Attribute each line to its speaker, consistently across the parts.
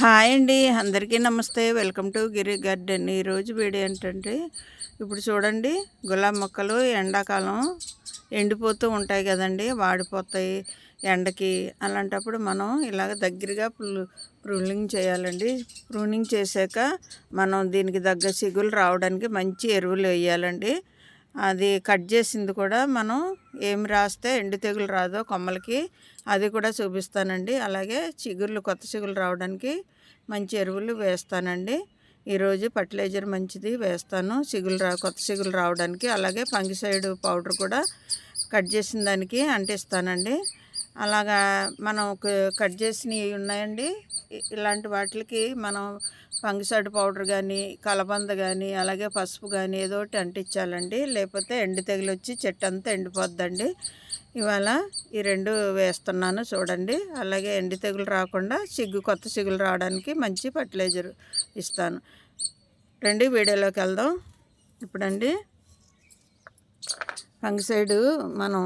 Speaker 1: Hi అండి అందరికీ నమస్తే. Welcome to Giri garden. ఈరోజు వీడియో ఏంటంటే ఇప్పుడు చూడండి గులాబీ మొక్కలు ఎండాకాలం ఎండిపోతూ ఉంటాయి కదండి వాడిపోతాయి ఎండకి. అలాంటప్పుడు మనం ఇలాగ దగ్గరగా ప్రూనింగ్ చేయాలండి. ప్రూనింగ్ చేశాక మనం దీనికి తగ్గ సిగులు రావడానికి మంచి ఎరువులు వేయాలండి. అది కట్ చేసింది కూడా మనం ఏం రాస్తే ఎండు తెగులు రాదో కొమ్మలకి అది కూడా చూపిస్తానండి. అలాగే చిగుర్లు కొత్త చిగులు రావడానికి మంచి ఎరువులు వేస్తానండి. ఈరోజు ఫర్టిలైజర్ మంచిది వేస్తాను. చిగులు రా కొత్త చిగులు రావడానికి. అలాగే పంగిసైడ్ పౌడర్ కూడా కట్ చేసిన దానికి అంటిస్తానండి. అలాగా మనం కట్ చేసినవి ఉన్నాయండి. ఇలాంటి వాటికి మనం ఫంగిసైడ్ పౌడర్ కానీ కలబంద కానీ అలాగే పసుపు కానీ ఏదో ఒకటి అంటించాలండి. లేకపోతే ఎండి తెగులు వచ్చి చెట్టు అంతా ఎండిపోద్దండి. ఇవాళ ఈ రెండు వేస్తున్నాను చూడండి. అలాగే ఎండి తెగులు రాకుండా సిగ్గు కొత్త సిగ్గులు రావడానికి మంచి ఫర్టిలైజర్ ఇస్తాను. రండి వీడియోలోకి వెళ్దాం. ఇప్పుడండి ఫంగిసైడ్ మనం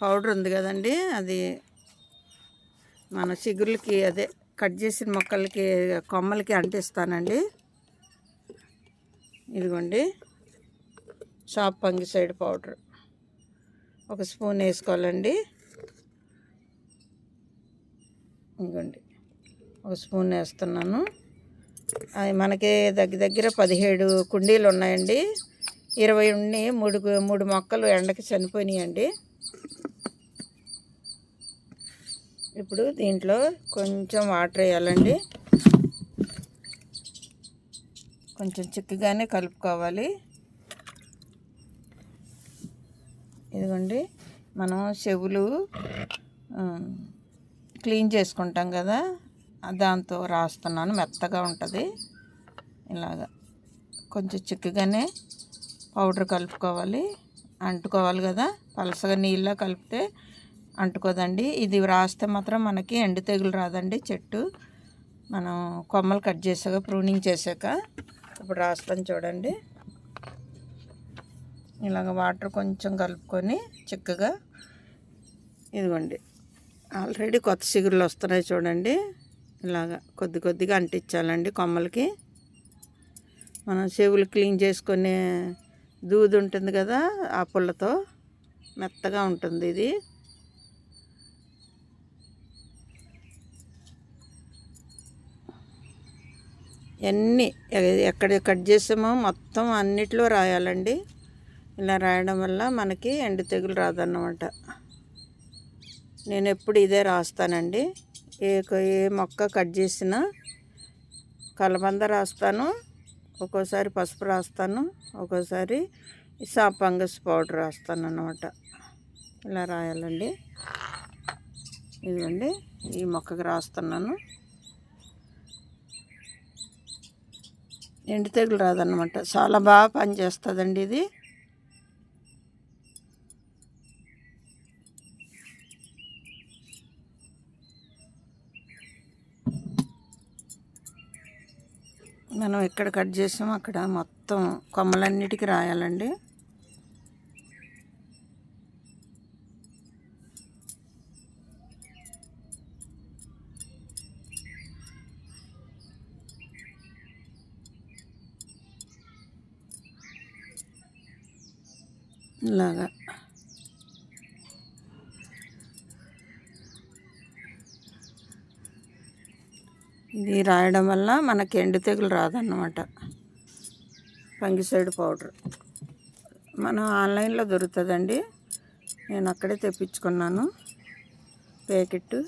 Speaker 1: పౌడర్ ఉంది కదండి అది మన చిగురులకి అదే కట్ చేసిన మొక్కలకి కొమ్మలకి అంటిస్తానండి. ఇదిగోండి. Shop fungicide powder. ఒక స్పూన్ వేసుకోవాలండి. ఇదిగోండి. ఒక స్పూన్ వేస్తున్నాను. అది మనకి దగ్గర దగ్గర పదిహేడు కుండీలు ఉన్నాయండి. ఇరవై ఉండి మూడు మూడు మొక్కలు ఎండకి చనిపోయినాయండి. ఇప్పుడు దీంట్లో కొంచెం వాటర్ వేయాలండి. కొంచెం చిక్కగానే కలుపుకోవాలి. ఇదిగోండి మనం చెవులు క్లీన్ చేసుకుంటాం కదా దాంతో రాస్తున్నాను మెత్తగా ఉంటుంది. ఇలాగా కొంచెం చిక్కగానే పౌడర్ కలుపుకోవాలి. అంటుకోవాలి కదా పలసగా నీళ్ళ కలిపితే అంటుకోదండి. ఇది రాస్తే మాత్రం మనకి ఎండు తెగులు రాదండి చెట్టు. మనం కొమ్మలు కట్ చేసాక ప్రూనింగ్ చేశాక ఇప్పుడు రాస్తాను చూడండి. ఇలాగ వాటర్ కొంచెం కలుపుకొని చిక్కగా ఇదిగోండి. ఆల్రెడీ కొత్త చిగురులు వస్తున్నాయి చూడండి. ఇలాగ కొద్ది కొద్దిగా అంటించాలండి కొమ్మలకి. మనం చెవులు క్లీన్ చేసుకునే దూది ఉంటుంది కదా ఆ పుల్లతో మెత్తగా ఉంటుంది ఇది. అన్నీ ఎక్కడ కట్ చేసామో మొత్తం అన్నిట్లో రాయాలండి. ఇలా రాయడం వల్ల మనకి ఎండు తెగులు రాదన్నమాట. నేను ఎప్పుడు ఇదే రాస్తానండి. ఏ ఏ మొక్క కట్ చేసినా కలబంద రాస్తాను ఒక్కోసారి పసుపు రాస్తాను ఒక్కోసారి సాపంగస్ పౌడర్ రాస్తాను అన్నమాట ఇలా రాయాలండి. ఇదిగోండి ఈ మొక్కకి రాస్తున్నాను. ఎండు తెగులు రాదనమాట చాలా బాగా పనిచేస్తుందండి ఇది. మనం ఎక్కడ కట్ చేసామో అక్కడ మొత్తం కొమ్మలన్నిటికీ రాయాలండి. ఇలాగా ఇది రాయడం వల్ల మనకి ఎండు తెగులు రాదన్నమాట. Fungicide powder. మనం ఆన్లైన్లో దొరుకుతుందండి. నేను అక్కడే తెప్పించుకున్నాను. ప్యాకెట్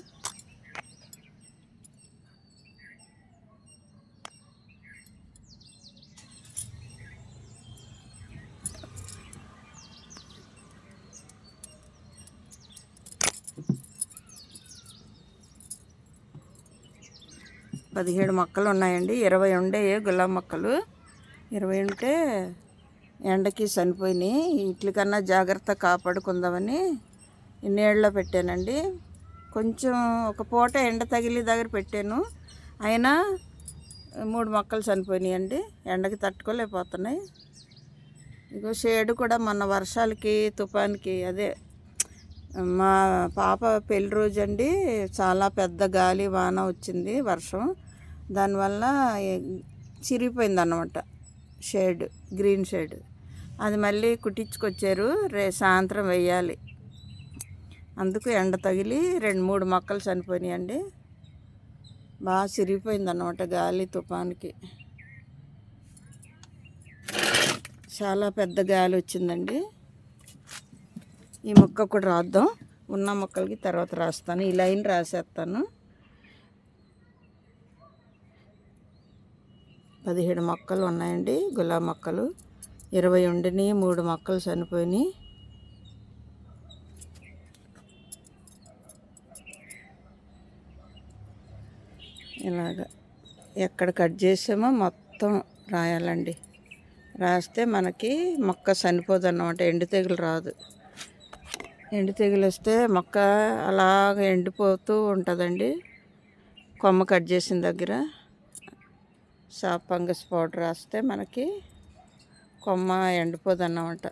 Speaker 1: పదిహేడు మొక్కలు ఉన్నాయండి. ఇరవై ఉండే గులాబీ మొక్కలు. ఇరవై ఉంటే ఎండకి చనిపోయినాయి వీటికన్నా జాగ్రత్త కాపాడుకుందామని ఇన్నేళ్ళలో పెట్టానండి. కొంచెం ఒక పూట ఎండ తగిలి దగ్గర పెట్టాను. అయినా మూడు మొక్కలు చనిపోయినాయండి ఎండకి తట్టుకోలేకపోతున్నాయి. ఇంకో షేడ్ కూడా మొన్న వర్షాలకి తుఫాన్కి అదే మా పాప పెళ్ళి రోజు అండి చాలా పెద్ద గాలి వాన వచ్చింది వర్షం. దానివల్ల చిరిగిపోయింది అన్నమాట షేడ్ గ్రీన్ షేడ్. అది మళ్ళీ కుట్టించుకొచ్చారు రే సాయంత్రం వేయాలి అందుకు ఎండ తగిలి రెండు మూడు మొక్కలు చనిపోయినాయండి. బాగా చిరిగిపోయింది అన్నమాట గాలి తుఫానికి. చాలా పెద్ద గాలి వచ్చిందండి. ఈ మొక్క కూడా రాద్దాం. ఉన్న మొక్కలకి తర్వాత రాస్తాను. ఈ లైన్ రాసేస్తాను. పదిహేడు మొక్కలు ఉన్నాయండి. గులాబీ మొక్కలు ఇరవై ఉండిని మూడు మొక్కలు చనిపోయినాయి ఇలాగ ఎక్కడ కట్ చేసామో మొత్తం రాయాలండి. రాస్తే మనకి మొక్క చనిపోదు అన్నమాట ఎండు తెగులు రాదు. ఎండు తెగులు వస్తే మొక్క అలాగ ఎండిపోతూ ఉంటుందండి. కొమ్మ కట్ చేసిన దగ్గర. సాప్ ఫంగస్ పౌడర్ రాస్తే మనకి కొమ్మ ఎండిపోదన్నమాట.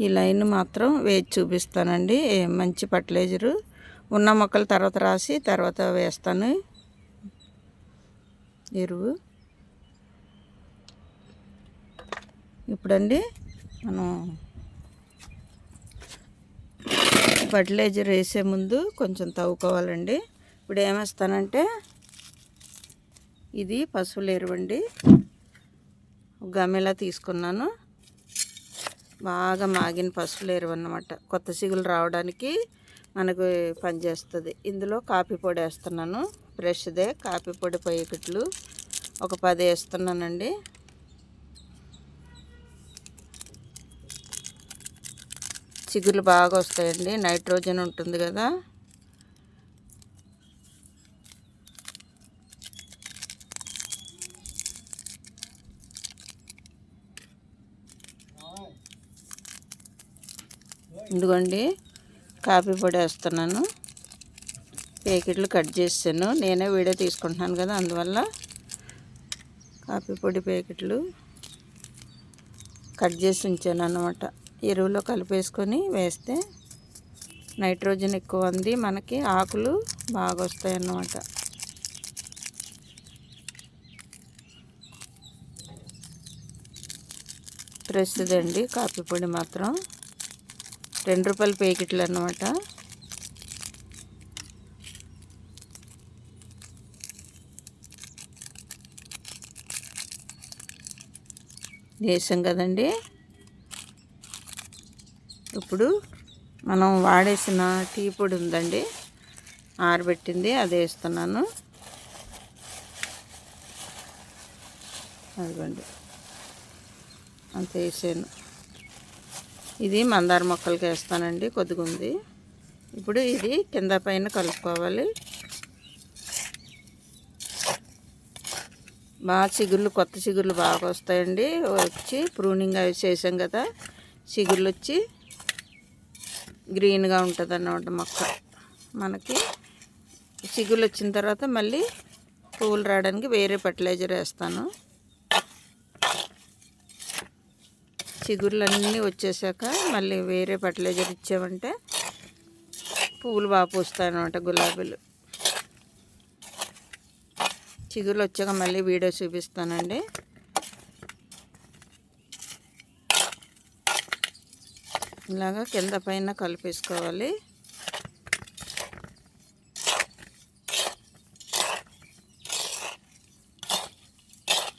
Speaker 1: ఈ లైన్ మాత్రం వేసి చూపిస్తానండి. మంచి ఫర్టిలైజరు. ఉన్న మొక్కలు తర్వాత రాసి తర్వాత వేస్తాను. ఎరువు. ఇప్పుడండి మనం ఫర్టిలైజర్ వేసే ముందు కొంచెం తవ్వుకోవాలండి. ఇప్పుడు ఏమేస్తానంటే ఇది పశువుల ఎరువండి గమ్మెలా తీసుకున్నాను. బాగా మాగిన పసుపులు ఎరువు అన్నమాట కొత్త సిగులు రావడానికి మనకు పనిచేస్తుంది ఇందులో కాఫీ పొడి వేస్తున్నాను. ఫ్రెష్దే కాఫీ పొడి పైకెట్లు. ఒక పది వేస్తున్నానండి. చిగులు బాగా వస్తాయండి. నైట్రోజన్ ఉంటుంది కదా. ఇదిగోండి కాఫీ పొడి వేస్తున్నాను. ప్యాకెట్లు కట్ చేసాను. నేనే వీడియో తీసుకుంటున్నాను కదా అందువల్ల కాఫీ పొడి ప్యాకెట్లు కట్ చేసి ఉంచాను అన్నమాట. ఎరువులో కలిపేసుకొని వేస్తే నైట్రోజన్ ఎక్కువ ఉంది. మనకి ఆకులు బాగా వస్తాయి అన్నమాట. ఫ్రెష్దండి కాఫీ పొడి మాత్రం. రెండు రూపాయల ప్యాకెట్లు అన్నమాట. వేసాం కదండి. ఇప్పుడు మనం వాడేసిన టీ పొడి ఉందండి. ఆరబెట్టింది అది వేస్తున్నాను. అదిగోండి. అంత వేసాను. ఇది మందార మొక్కలకి వేస్తానండి కొద్దిగా ఉంది ఇప్పుడు ఇది కింద పైన కలుపుకోవాలి. బాగా చిగుర్లు కొత్త చిగుళ్ళు బాగా వస్తాయండి. వచ్చి ప్రూనింగ్ అవి చేసాం కదా చిగుర్లు వచ్చి గ్రీన్గా ఉంటుంది అన్నమాట మొక్క. మనకి చిగుర్లు వచ్చిన తర్వాత మళ్ళీ పువ్వులు రావడానికి వేరే ఫర్టిలైజర్ వేస్తాను. చిగుర్లు అన్నీ వచ్చేసాక మళ్ళీ వేరే ఫర్టిలైజర్ ఇచ్చామంటే పువ్వులు బాగా పూస్తాయి అనమాట గులాబీలు. చిగురులు వచ్చాక మళ్ళీ వీడియో చూపిస్తానండి. ఇలాగా కింద పైన కలిపేసుకోవాలి.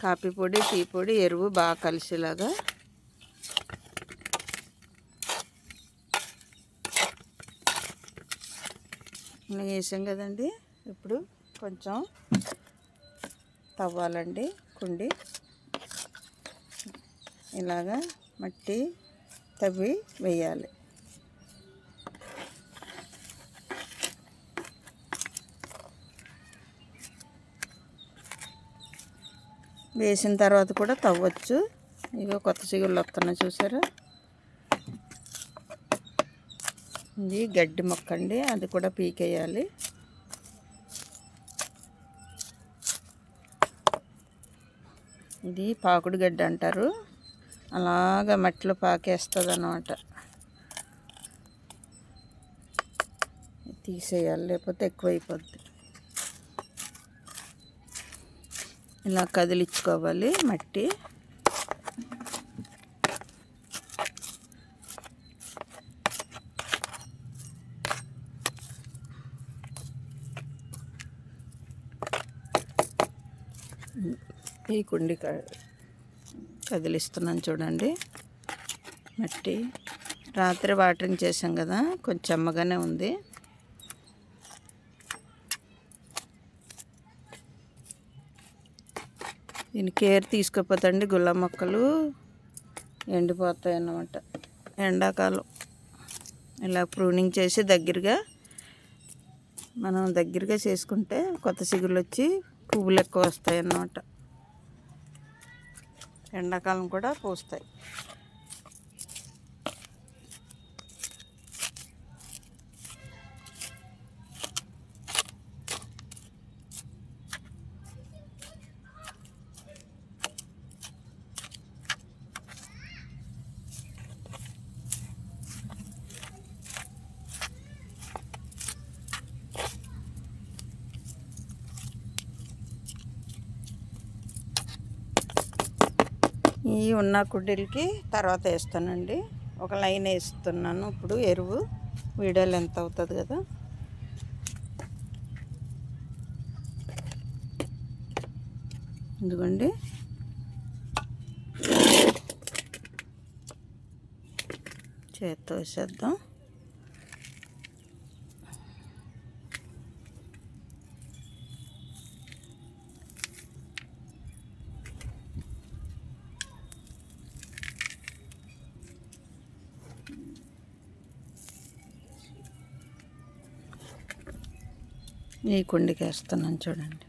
Speaker 1: కాఫీ పొడి టీ పొడి ఎరువు బాగా కలిసేలాగా ఇలా వేసాం కదండి. ఇప్పుడు కొంచెం తవ్వాలండి కుండి. ఇలాగా మట్టి తవ్వి వేయాలి. వేసిన తర్వాత కూడా తవ్వచ్చు. ఇగో కొత్త చిగుళ్ళు వస్తున్నాయి చూసారా? ఇది గడ్డి మొక్క అండి. అది కూడా పీకేయాలి. ఇది పాకుడు గడ్డి అంటారు. అలాగ మట్టిలో పాకేస్తుంది అన్నమాట తీసేయాలి. లేకపోతే ఎక్కువైపోద్ది. ఇలా కదిలించుకోవాలి మట్టి. ఈ కుండి క- కదిలిస్తున్నాను చూడండి. మట్టి. రాత్రి వాటరింగ్ చేసాం కదా కొంచెం అమ్మగానే ఉంది. దీని కేర్ తీసుకోపోతండి గుల్ల మొక్కలు ఎండిపోతాయి అన్నమాట. ఎండాకాలం. ఇలా ప్రూనింగ్ చేసి దగ్గరగా మనం దగ్గరగా చేసుకుంటే కొత్త సిగులు వచ్చి పువ్వులు ఎక్కువ వస్తాయి అన్నమాట ఎండాకాలం కూడా పూస్తాయి ఈ ఉన్న కుడ్డీలకి తర్వాత వేస్తానండి. ఒక లైన్ వేస్తున్నాను. ఇప్పుడు ఎరువు వీడియోలు ఎంత అవుతుంది కదా? ఇదిగోండి. చేత్తో వేసేద్దాం. ఈ కుండికి వేస్తున్నాను చూడండి.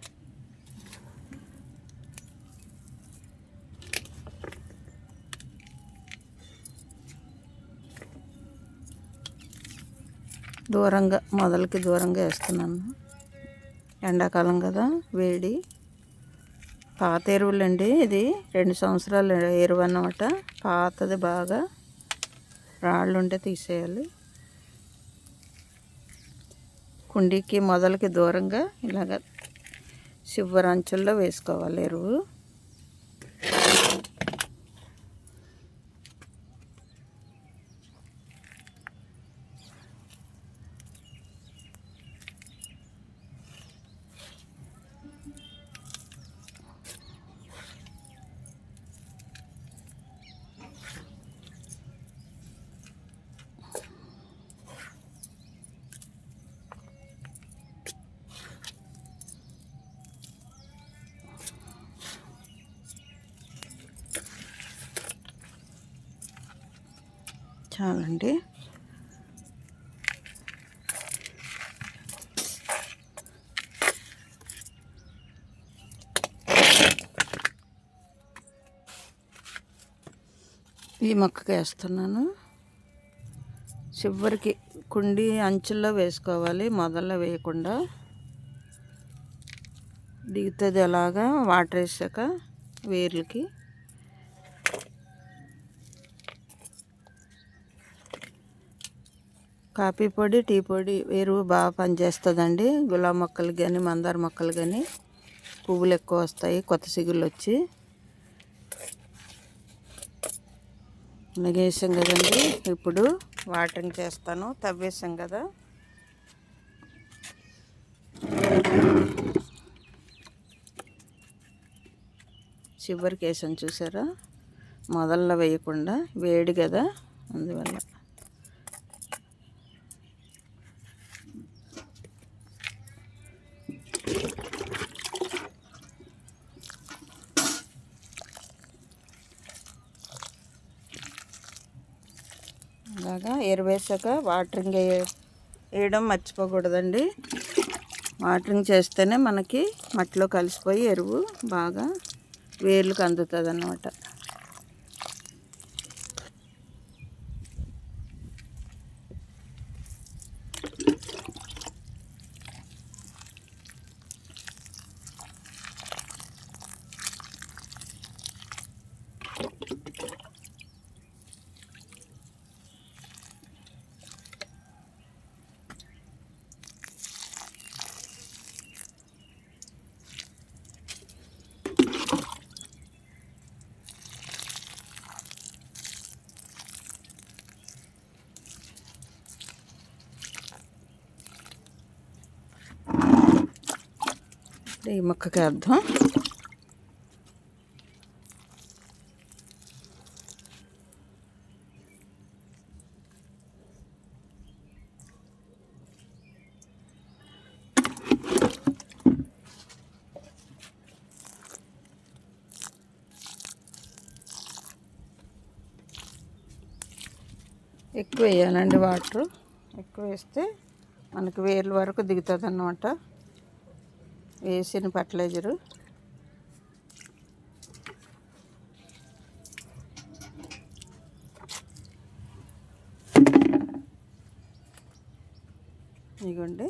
Speaker 1: దూరంగా మొదలకి దూరంగా వేస్తున్నాను. ఎండాకాలం కదా వేడి. పాత ఎరువులండి ఇది రెండు సంవత్సరాలు ఎరువు అన్నమాట పాతది బాగా రాళ్ళు ఉంటే తీసేయాలి. కుండీకి మొదలకి దూరంగా ఇలాగ శివరంచుల్లో వేసుకోవాలి ఎరువు. చాలండి. ఈ మొక్కకి వేస్తున్నాను. చివరికి కుండి అంచుల్లో వేసుకోవాలి మొదల్లో వేయకుండా. దిగుతుంది అలాగా వాటర్ వేసాక వేర్లకి. కాఫీ పొడి టీ పొడి ఎరువు బాగా పనిచేస్తుందండి. గులాబ్ మొక్కలు కానీ మందార మొక్కలు కానీ పువ్వులు ఎక్కువ వస్తాయి కొత్త సిగులు వచ్చి. అలాగే కదండి. ఇప్పుడు వాటరింగ్ చేస్తాను. తవ్వేసాం కదా. చివరికి వేసాను చూసారా? మొదల్లో వేయకుండా వేడి కదా అందువల్ల. అలాగా ఎరువేసాక వాటరింగ్ వేయ- వేయడం మర్చిపోకూడదండి. వాటరింగ్ చేస్తేనే మనకి మట్టిలో కలిసిపోయి ఎరువు బాగా వేర్లకు అందుతుంది అన్నమాట ఈ మొక్కకి అర్థం. ఎక్కువ వేయాలండి వాటర్. ఎక్కువ వేస్తే మనకి వేర్ల వరకు దిగుతుంది అన్నమాట వేసిన ఫర్టిలైజరు. ఇదిగోండి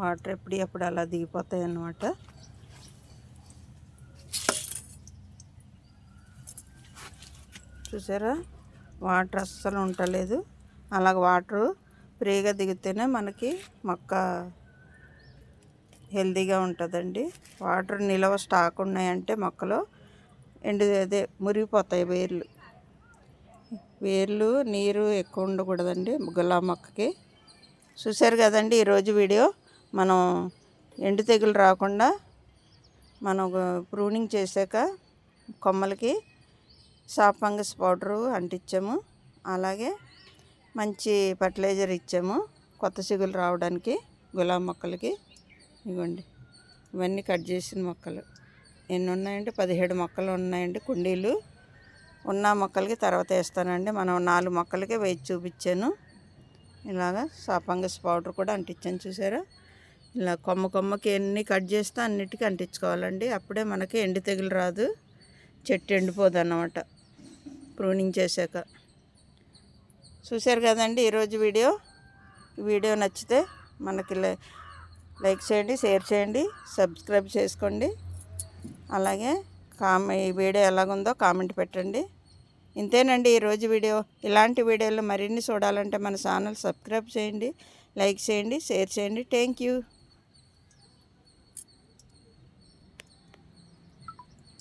Speaker 1: వాటర్ ఎప్పుడు ఎప్పుడు అలా దిగిపోతాయి అన్నమాట చూసారా? వాటర్ అస్సలు ఉండలేదు. అలాగ వాటర్ ఫ్రీగా దిగితేనే మనకి మొక్క హెల్తీగా ఉంటుందండి. వాటర్ నిలవ స్టాక్ ఉన్నాయంటే మొక్కలో ఎండు అదే మురిగిపోతాయి వేర్లు. వేర్లు నీరు ఎక్కువ ఉండకూడదండి గులాబీ మొక్కకి. చూసారు కదండి ఈరోజు వీడియో. మనం ఎండు తెగులు రాకుండా మనం ప్రూనింగ్ చేశాక కొమ్మలకి సాప్ ఫంగస్ పౌడరు అంటించాము. అలాగే మంచి ఫర్టిలైజర్ ఇచ్చాము కొత్త సిగులు రావడానికి గులాబీ మొక్కలకి. ఇవ్వండి ఇవన్నీ కట్ చేసిన మొక్కలు. ఎన్ని ఉన్నాయండి పదిహేడు మొక్కలు ఉన్నాయండి కుండీలు. ఉన్న మొక్కలకి తర్వాత వేస్తానండి. మనం నాలుగు మొక్కలకే వేచి చూపించాను. ఇలాగా సాపంగస్ పౌడర్ కూడా అంటించాను చూసారా? ఇలా కొమ్మ కొమ్మకి ఎన్ని కట్ చేస్తే అన్నిటికీ అంటించుకోవాలండి. అప్పుడే మనకి ఎండు తెగులు రాదు. చెట్టు ఎండిపోదు అన్నమాట. ప్రూనింగ్ చేశాక. చూశారు కదండి ఈరోజు వీడియో? వీడియో నచ్చితే మనకి లైక్ చేయండి షేర్ చేయండి సబ్స్క్రైబ్ చేసుకోండి. అలాగే కామె ఈ వీడియో ఎలాగుందో కామెంట్ పెట్టండి. ఇంతేనండి ఈరోజు వీడియో. ఇలాంటి వీడియోలు మరిన్ని చూడాలంటే మన ఛానల్ సబ్స్క్రైబ్ చేయండి లైక్ చేయండి షేర్ చేయండి. Thank you.